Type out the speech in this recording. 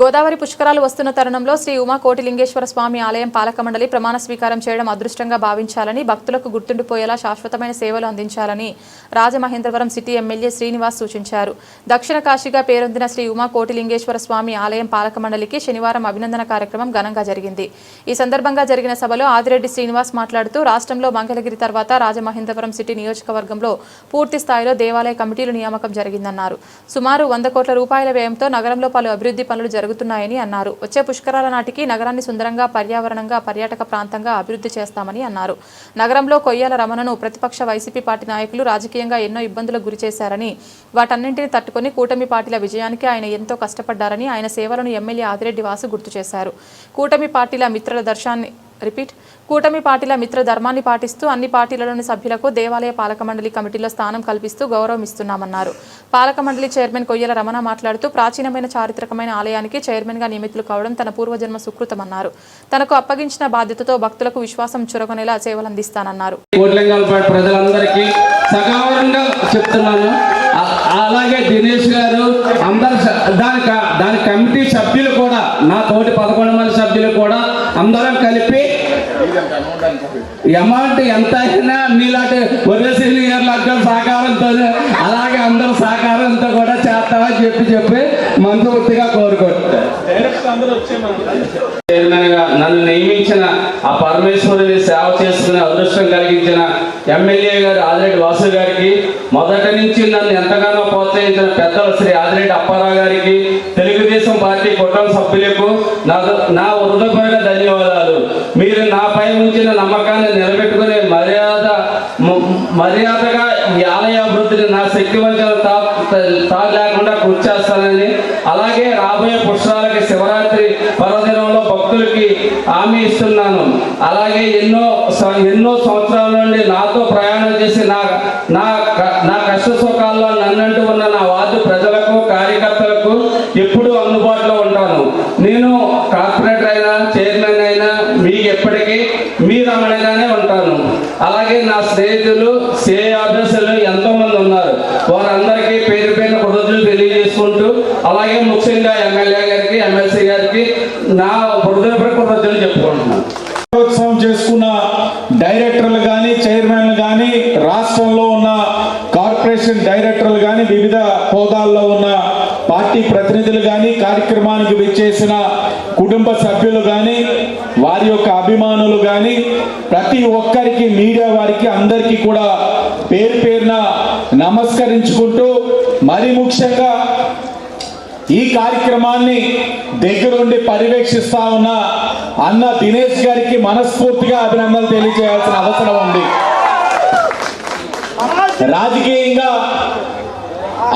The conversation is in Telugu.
గోదావరి పుష్కరాలు వస్తున్న తరుణంలో శ్రీ ఉమా కోటిలింగేశ్వర స్వామి ఆలయం పాలక మండలి ప్రమాణ స్వీకారం చేయడం అదృష్టంగా భావించాలని భక్తులకు గుర్తుండిపోయేలా శాశ్వతమైన సేవలు అందించాలని రాజమహేంద్రవరం సిటీ ఎమ్మెల్యే శ్రీనివాస్ సూచించారు. దక్షిణ కాశీగా పేరొందిన శ్రీ ఉమా కోటిలింగేశ్వర స్వామి ఆలయం పాలక మండలికి శనివారం అభినందన కార్యక్రమం ఘనంగా జరిగింది. ఈ సందర్భంగా జరిగిన సభలో ఆదిరెడ్డి శ్రీనివాస్ మాట్లాడుతూ రాష్ట్రంలో మంగళగిరి తర్వాత రాజమహేంద్రవరం సిటీ నియోజకవర్గంలో పూర్తి స్థాయిలో దేవాలయ కమిటీలు నియామకం జరిగిందన్నారు. సుమారు వంద కోట్ల రూపాయల వ్యయంతో నగరంలో పలు అభివృద్ధి పనులు జరుగుతున్నాయని అన్నారు. వచ్చే పుష్కరాల నాటికి నగరాన్ని సుందరంగా పర్యావరణంగా పర్యాటక ప్రాంతంగా అభివృద్ధి చేస్తామని అన్నారు. నగరంలో కొయ్యాల రమణను ప్రతిపక్ష వైసీపీ పార్టీ నాయకులు రాజకీయంగా ఎన్నో ఇబ్బందులకు గురి చేశారని వాటన్నింటినీ తట్టుకుని కూటమి పార్టీల విజయానికి ఆయన ఎంతో కష్టపడ్డారని ఆయన సేవలను ఎమ్మెల్యే ఆదిరెడ్డి వాసు గుర్తు చేశారు. కూటమి పార్టీల మిత్రుల దర్శాన్ని రిపీట్. కూటమి పార్టీల మిత్ర ధర్మాన్ని పాటిస్తూ అన్ని పార్టీలలోని సభ్యులకు దేవాలయ పాలక మండలి కమిటీలో స్థానం కల్పిస్తూ గౌరవం ఇస్తున్నామన్నారు. పాలక మండలి చైర్మన్ కొయ్యల రమణ మాట్లాడుతూ ప్రాచీనమైన చారిత్రకమైన ఆలయానికి చైర్మన్గా నియమితులు కావడం తన పూర్వజన్మ సుకృతమన్నారు. తనకు అప్పగించిన బాధ్యతతో భక్తులకు విశ్వాసం చురగొనేలా సేవలందిస్తానన్నారు. అలాగే దినేష్ గారు అందరు దాని దాని కమిటీ సభ్యులు కూడా నా తోటి పదకొండు మంది సభ్యులు కూడా అందరం కలిపి అమౌంట్ ఎంత అయినా మీలాంటి సీనియర్లు అక్కడ సహకారంతో అలాగే అందరూ సహకారంతో కూడా చేస్తామని చెప్పి చెప్పి మనస్ఫూర్తిగా కోరుకుంటారు గా నన్ను నియమించిన ఆ పరమేశ్వరుని సేవ చేసుకునే అదృష్టం కలిగించిన ఎమ్మెల్యే గారు ఆదిరెడ్డి వాసు గారికి మొదటి నుంచి నన్ను ఎంతగానో ప్రోత్సహించిన పెద్దలు శ్రీ ఆదిరెడ్డి అప్పారావు గారికి తెలుగుదేశం పార్టీ కుటుంబ సభ్యులకు నా నా హృదయపూర్వక ధన్యవాదాలు. మీరు నాపై ఉంచిన నమ్మకాన్ని నిలబెట్టుకునే మర్యాద మర్యాదగా ఈ ఆలయ అభివృద్ధిని నా శక్తి వంచన తా తా లేకుండా గుర్చేస్తానని అలాగే రాబోయే పుష్పాలకి శివరాత్రి పర్వదినంలో భక్తులకి హామీ ఇస్తున్నాను. అలాగే ఎన్నో ఎన్నో సంవత్సరాల నుండి నాతో ప్రయాణం చేసి నా నా క- నా కష్ట సుఖాల్లో నన్నంటూ ఉన్న నా వార్డు ప్రజలకు కార్యకర్తలకు ఎప్పుడూ అందుబాటు ఉంటాను నేను కార్పొరేటర్ అయినా చైర్మన్ అయినా మీకు ఎప్పటికీ మీ రమణగానే ఉంటాను. అలాగే నా స్నేహితులు సే అభ్యర్థులు ఎంతో మంది ఉన్నారు. వారందరికీ పేరు పేరు కృతజ్ఞతలు తెలియజేసుకుంటూ అలాగే ముఖ్యంగా ఎమ్మెల్యే గారికి ఎమ్మెల్సీ గారికి నా హృదయపూర్వక కృతజ్ఞతలు చెప్పుకుంటున్నాను. ఉత్సవం చేసుకున్న డైరెక్టర్లు కానీ చైర్మన్లు కానీ రాష్ట్రంలో ఉన్న కార్పొరేషన్ డైరెక్టర్లు కానీ వివిధ హోదాల్లో ఉన్న పార్టీ ప్రతినిధులు కానీ కార్యక్రమానికి విచ్చేసిన కుటుంబ సభ్యులు కానీ వారి యొక్క అభిమానులు కానీ ప్రతి ఒక్కరికి మీడియా వారికి అందరికీ కూడా పేరు పేరున నమస్కరించుకుంటూ మరి ముఖ్యంగా ఈ కార్యక్రమాన్ని దగ్గరుండి పర్యవేక్షిస్తా ఉన్న అన్న దినేష్ గారికి మనస్ఫూర్తిగా అభినందనలు తెలియజేయాల్సిన అవసరం ఉంది. రాజకీయ